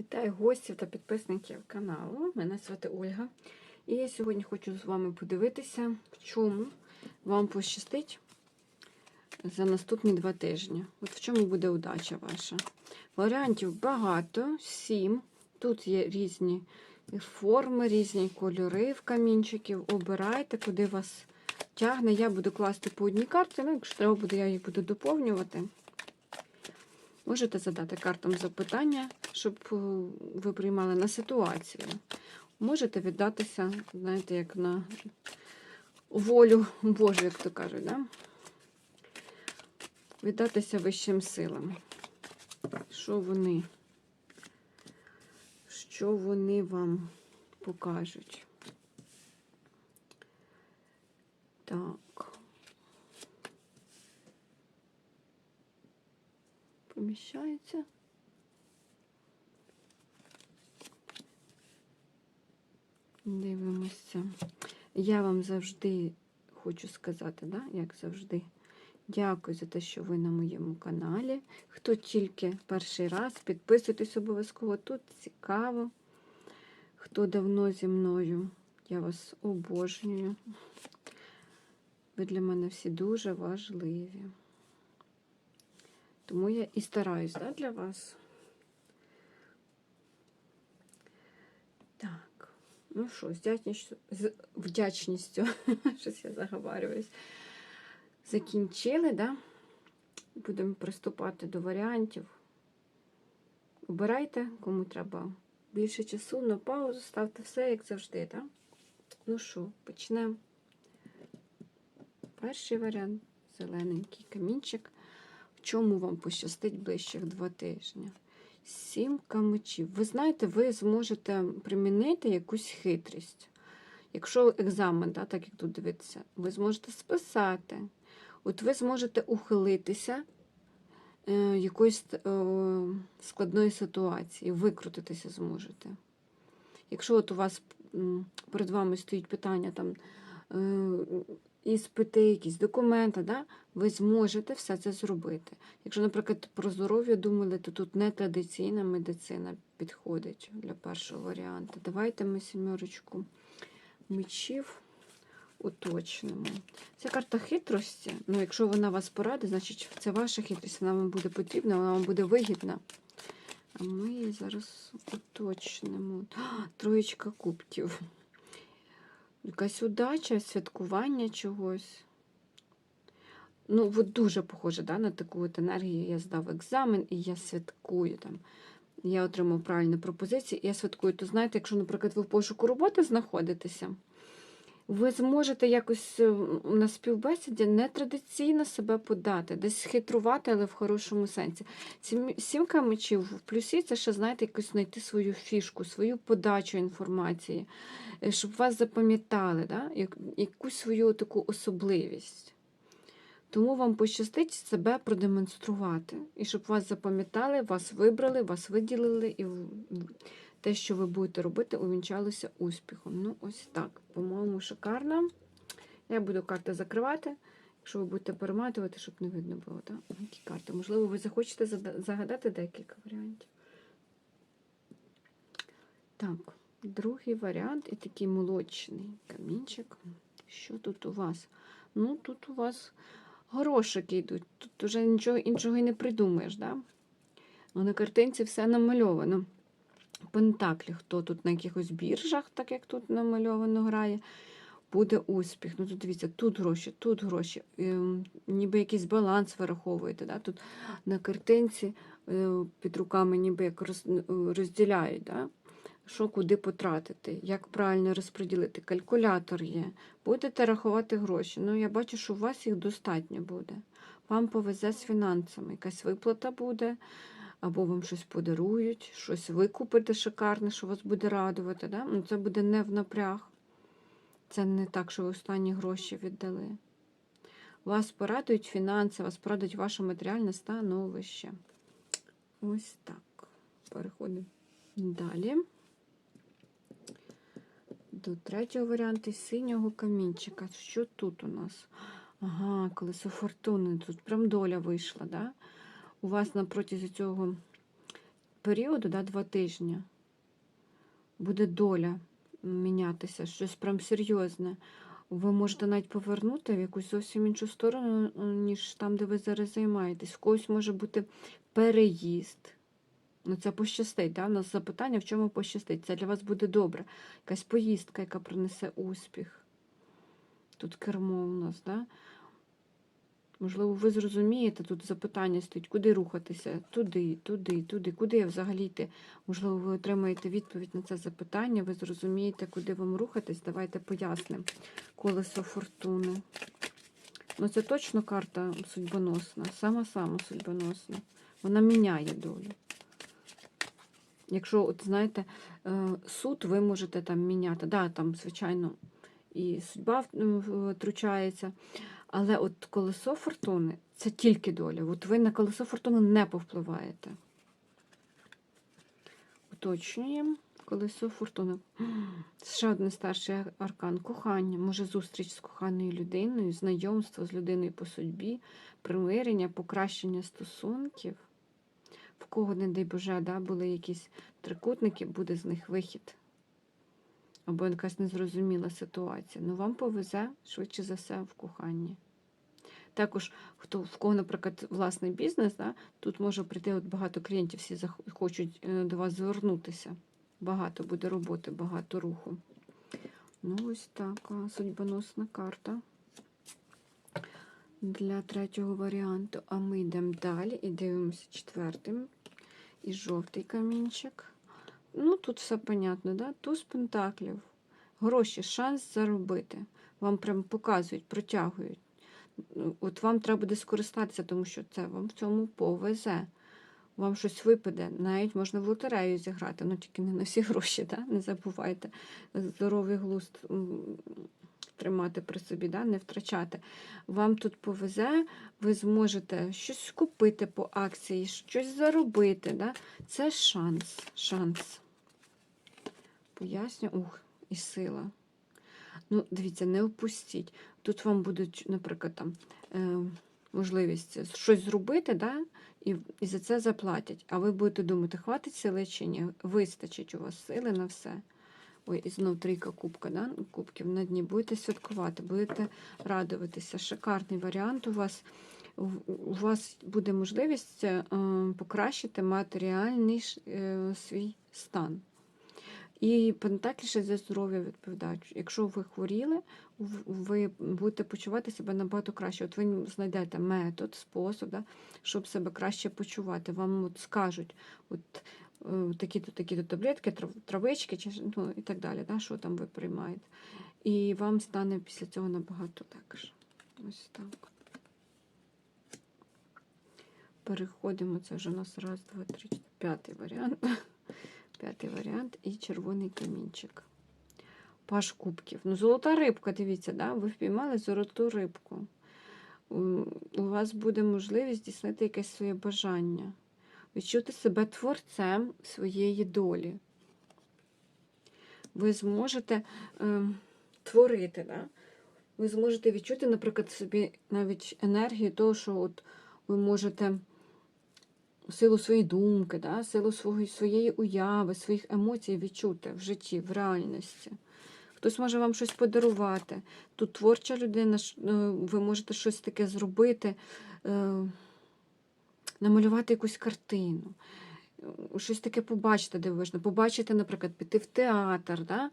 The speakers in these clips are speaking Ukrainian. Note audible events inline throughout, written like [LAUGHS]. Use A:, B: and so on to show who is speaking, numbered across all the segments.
A: Вітаю гостів та підписників каналу. Мене звати Ольга. І я сьогодні хочу з вами подивитися, в чому вам пощастить за наступні два тижні. От в чому буде удача ваша. Варіантів багато, сім. Тут є різні форми, різні кольори в камінчиків. Обирайте, куди вас тягне. Я буду класти по одній карті, ну, якщо треба буде, я її буду доповнювати. Можете задати картам запитання, щоб е, ви приймали на ситуацію. Можете віддатися, знаєте, як на волю Божу, як то кажуть, да? віддатися вищим силам. Що вони? Що вони вам покажуть? Так. Поміщається. Дивимося. Я вам завжди хочу сказати, да, як завжди, дякую за те, що ви на моєму каналі. Хто тільки перший раз, підписуйтесь обов'язково. Тут цікаво. Хто давно зі мною, я вас обожнюю. Ви для мене всі дуже важливі. Тому я і стараюсь да, для вас. Так, ну що, з вдячністю, щось я заговарююсь, закінчили, да? Будемо приступати до варіантів. Обирайте, кому треба більше часу, на паузу, ставте все, як завжди, так? Ну що, почнемо. Перший варіант зелененький камінчик. В чому вам пощастить ближчих два тижні? Сімка мечів. Ви знаєте, ви зможете примінити якусь хитрість. Якщо екзамен, да, так як тут дивитися, ви зможете списати. От ви зможете ухилитися е, якоїсь е, складної ситуації, викрутитися зможете. Якщо от у вас перед вами стоїть питання там. Е, іспити, якісь документи, да? ви зможете все це зробити. Якщо, наприклад, про здоров'я думали, то тут не традиційна медицина підходить для першого варіанту. Давайте ми сімерочку мечів уточнимо. Це карта хитрості. Ну, якщо вона вас порадить, значить це ваша хитрість, вона вам буде потрібна, вона вам буде вигідна. А ми її зараз уточнимо. А, [GASPS] Троєчка кубків. Якась удача, святкування чогось. Ну, от дуже похоже да, на таку от енергію. Я здав екзамен і я святкую там. Я отримав правильні пропозиції, і я святкую. То знаєте, якщо, наприклад, ви в пошуку роботи знаходитеся, ви зможете якось е, на співбесіді нетрадиційно себе подати, десь хитрувати, але в хорошому сенсі. Сімка мечів в плюсі це ще, знаєте, якось знайти свою фішку, свою подачу інформації, щоб вас запам'ятали, да? як- якусь свою таку особливість. Тому вам пощастить себе продемонструвати. І щоб вас запам'ятали, вас вибрали, вас виділили, і те, що ви будете робити, увінчалося успіхом. Ну, ось так. По-моєму, шикарно. Я буду карти закривати. Якщо ви будете перематувати, щоб не видно було, так? Які карти. Можливо, ви захочете загадати декілька варіантів. Так, другий варіант і такий молочний камінчик. Що тут у вас? Ну, тут у вас горошики йдуть. Тут вже нічого іншого і не придумаєш, да? Ну, на картинці все намальовано. Пентаклі, хто тут на якихось біржах, так як тут намальовано грає, буде успіх. Ну, тут дивіться, тут гроші, тут гроші, ем, ніби якийсь баланс вираховуєте. Да? Тут на картинці е, під руками ніби як роз, розділяють, да? Що куди потратити, як правильно розподілити. Калькулятор є. Будете рахувати гроші. Ну, я бачу, що у вас їх достатньо буде. Вам повезе з фінансами. Якась виплата буде або вам щось подарують, щось ви купите шикарне, що вас буде радувати. Да? Ну, це буде не в напряг. Це не так, що ви останні гроші віддали. Вас порадують фінанси, вас порадують ваше матеріальне становище. Ось так. Переходимо далі. До третього варіанту синього камінчика. Що тут у нас? Ага, колесо фортуни. Тут прям доля вийшла, да? У вас на протязі цього періоду, да, два тижні, буде доля мінятися, щось прям серйозне. Ви можете навіть повернути в якусь зовсім іншу сторону, ніж там, де ви зараз займаєтесь. В когось може бути переїзд. Ну, це пощастить. Да? У нас запитання, в чому пощастить. Це для вас буде добре. Якась поїздка, яка принесе успіх. Тут кермо у нас, да? Можливо, ви зрозумієте, тут запитання стоїть, куди рухатися? Туди, туди, туди, куди взагалі йти? Можливо, ви отримаєте відповідь на це запитання, ви зрозумієте, куди вам рухатись. Давайте пояснимо. Колесо фортуни. Ну, це точно карта судьбоносна, сама-сама судьбоносна. Вона міняє долю. Якщо, от знаєте, е, суд ви можете там міняти. Да, там, звичайно, і судьба втручається. Але от колесо фортуни це тільки доля. От ви на колесо фортуни не повпливаєте. Уточнюємо колесо фортуни. [GASPS] Ще один старший аркан кохання. Може зустріч з коханою людиною, знайомство з людиною по судьбі, примирення, покращення стосунків. Кого, не дай Боже, да, були якісь трикутники, буде з них вихід. Або якась незрозуміла ситуація. Ну, вам повезе швидше за все в коханні. Також, хто в кого, наприклад, власний бізнес, да, тут може прийти от багато клієнтів, всі хочуть е, до вас звернутися. Багато буде роботи, багато руху. Ну, ось така судьбоносна карта для третього варіанту. А ми йдемо далі і дивимося четвертим. І жовтий камінчик. Ну, тут все понятно, да? Туз пентаклів. Гроші, шанс заробити. Вам прям показують, протягують. От вам треба буде скористатися, тому що це вам в цьому повезе. Вам щось випаде, навіть можна в лотерею зіграти, ну тільки не на всі гроші, да? не забувайте. Здоровий глузд тримати при собі, да? не втрачати. Вам тут повезе, ви зможете щось купити по акції, щось заробити. Да? Це шанс. шанс. Поясню, ух, і сила. Ну, дивіться, не опустіть. Тут вам будуть, наприклад, там, е, можливість щось зробити, да? і, і за це заплатять. А ви будете думати, хватить сили чи ні? Вистачить у вас сили на все. Ой, і знов трійка кубка, да? кубків на дні. Будете святкувати, будете радуватися. Шикарний варіант у вас. У- вас буде можливість е, покращити матеріальний е, свій стан. І пентаклі ще за здоров'я відповідають. Якщо ви хворіли, ви будете почувати себе набагато краще. От ви знайдете метод, спосіб, да, щоб себе краще почувати. Вам от скажуть, от такі-то, такі-то таблетки, травички чи, ну, і так далі, да, що там ви приймаєте. І вам стане після цього набагато легше. Ось так. Переходимо, це вже у нас раз, два, три, чотири, п'ятий варіант. [LAUGHS] П'ятий варіант і червоний камінчик. Паш кубків. Ну, золота рибка, дивіться, да? ви впіймали золоту рибку. У вас буде можливість здійснити якесь своє бажання, відчути себе творцем своєї долі. Ви зможете е, творити, да? ви зможете відчути, наприклад, собі навіть енергію того, що от ви можете силу своєї думки, да, силу свого, своєї уяви, своїх емоцій відчути в житті, в реальності. Хтось може вам щось подарувати. Тут творча людина, е, ви можете щось таке зробити, е, намалювати якусь картину, е, щось таке побачити дивовижно. Побачити, наприклад, піти в театр. Да?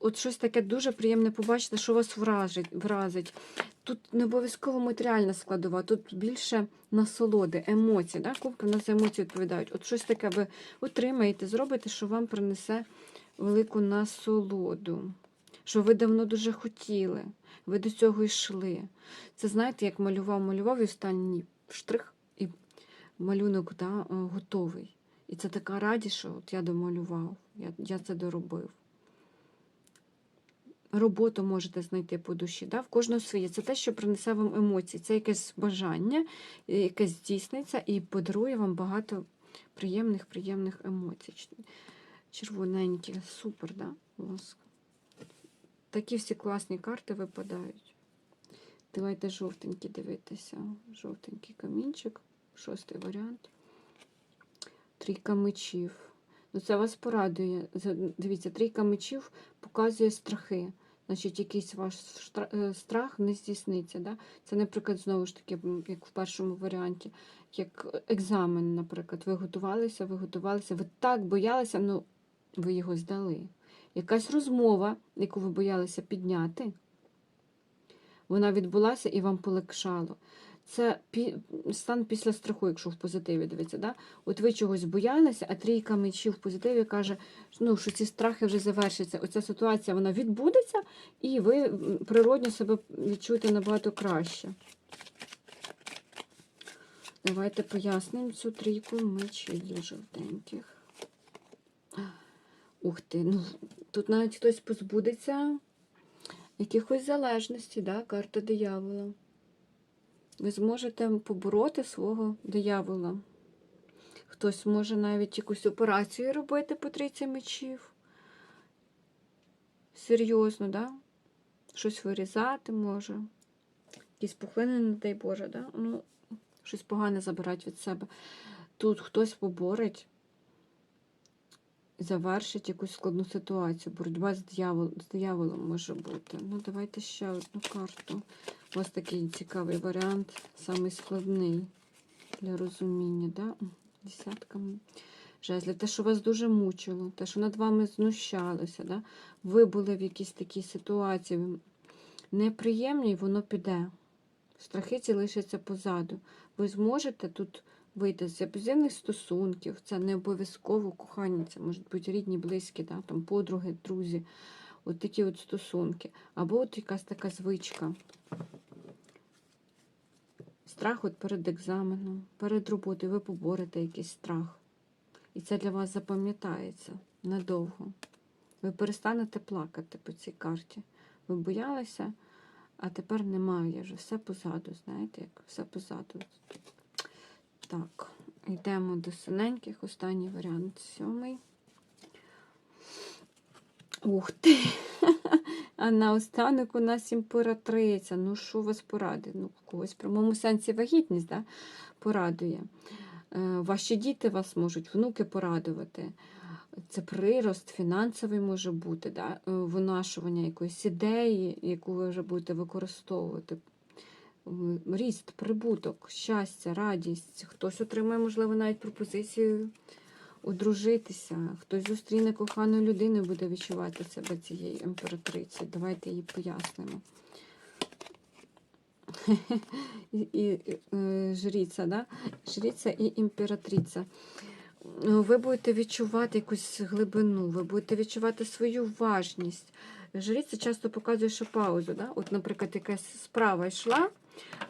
A: От щось таке дуже приємне побачити, що вас вражить, вразить. Тут не обов'язково матеріальна складова, тут більше насолоди, емоцій. Да? Кубки в нас емоції відповідають. От щось таке ви отримаєте, зробите, що вам принесе велику насолоду, що ви давно дуже хотіли, ви до цього йшли. Це знаєте, як малював, малював і останній штрих, малюнок да, е, готовий. І це така радість, що от я домалював, я, я це доробив. Роботу можете знайти по душі. Да? В кожного своє. Це те, що принесе вам емоції. Це якесь бажання, е, яке здійсниться і подарує вам багато приємних, приємних емоцій. Червоненькі, супер, да? у? Такі всі класні карти випадають. Давайте жовтенький дивитися. Жовтенький камінчик, шостий варіант. Трійка мечів. Ну, це вас порадує. Дивіться, трійка мечів показує страхи. Значить, якийсь ваш е, страх не здійсниться. Да? Це, наприклад, знову ж таки, як в першому варіанті, як екзамен, наприклад, ви готувалися, ви готувалися, ви так боялися, ну ви його здали. Якась розмова, яку ви боялися підняти, вона відбулася і вам полегшало. Це стан після страху, якщо в позитиві дивиться. Да? От ви чогось боялися, а трійка мечів в позитиві каже, ну, що ці страхи вже завершаться. Оця ситуація вона відбудеться, і ви природньо себе відчуєте набагато краще. Давайте пояснимо цю трійку мечів для жовтеньких. Ух ти, ну тут навіть хтось позбудеться якихось залежностей, да? карта диявола. Ви зможете побороти свого диявола. Хтось може навіть якусь операцію робити по трійці мечів. Серйозно, да? Щось вирізати може. Якісь пухлини, не дай Боже, да? Ну, щось погане забирати від себе. Тут хтось поборить, завершить якусь складну ситуацію. Боротьба з, дьявол, з дияволом може бути. Ну, давайте ще одну карту. Вас такий цікавий варіант, самий складний для розуміння. Да? Десятка жезлів. Те, що вас дуже мучило, те, що над вами знущалося. Да? Ви були в якійсь такій ситуації неприємній, воно піде. Страхи ці лишаться позаду. Ви зможете тут вийти з абузивних стосунків. Це не обов'язково кохання, це можуть бути рідні, близькі, да? там, подруги, друзі. От такі от стосунки. Або от якась така звичка. Страх от перед екзаменом, перед роботою ви поборете якийсь страх. І це для вас запам'ятається надовго. Ви перестанете плакати по цій карті. Ви боялися, а тепер немає вже. Все позаду, знаєте, як все позаду. Так, йдемо до синеньких. Останній варіант сьомий. Ух ти! А наостанок у нас імператриця. Ну, що вас порадує? Ну, когось в прямому сенсі вагітність да? порадує. Е, Ваші діти вас можуть, внуки порадувати. Це прирост фінансовий може бути, да? е, винашування якоїсь ідеї, яку ви вже будете використовувати. Ріст, прибуток, щастя, радість. Хтось отримає, можливо, навіть пропозицію одружитися, хтось зустріне кохану людину буде відчувати себе цією імператрицею. Давайте її пояснимо. [LAUGHS] І, е, да? жриця і імператриця. Ви будете відчувати якусь глибину, ви будете відчувати свою важність. Жриця часто показує, що паузу. Да? От, наприклад, якась справа йшла,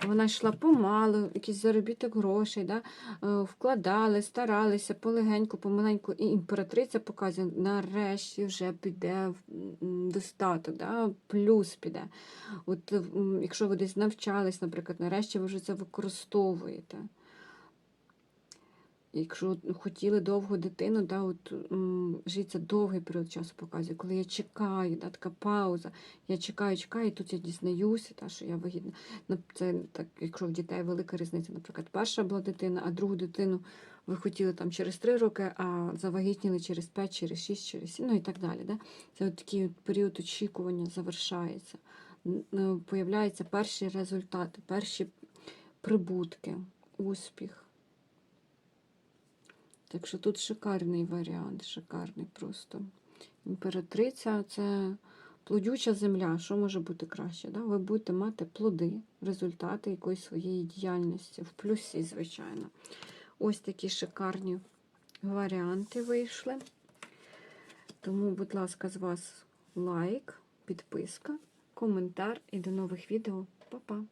A: вона йшла помалу, якийсь заробіток грошей, да? е, вкладали, старалися полегеньку, помаленьку. І імператриця показує, нарешті вже піде достаток, да? плюс піде. От, якщо ви десь навчались, наприклад, нарешті ви вже це використовуєте. Якщо хотіли довго дитину, да, от, життя довгий період часу показує, коли я чекаю, да, така пауза, я чекаю, чекаю, і тут я дізнаюся, та, що я вагітна. Ну, Це так, якщо в дітей велика різниця, наприклад, перша була дитина, а другу дитину ви хотіли там через 3 роки, а завагітніли через 5, через 6, через 7, ну і так далі. Да? Це от такий от період очікування завершається. Е, Появляються перші результати, перші прибутки, успіх. Так що тут шикарний варіант, шикарний просто. Імператриця це плодюча земля. Що може бути краще? Да? Ви будете мати плоди, результати якоїсь своєї діяльності, в плюсі, звичайно. Ось такі шикарні варіанти вийшли. Тому, будь ласка, з вас лайк, підписка, коментар і до нових відео. Па-па!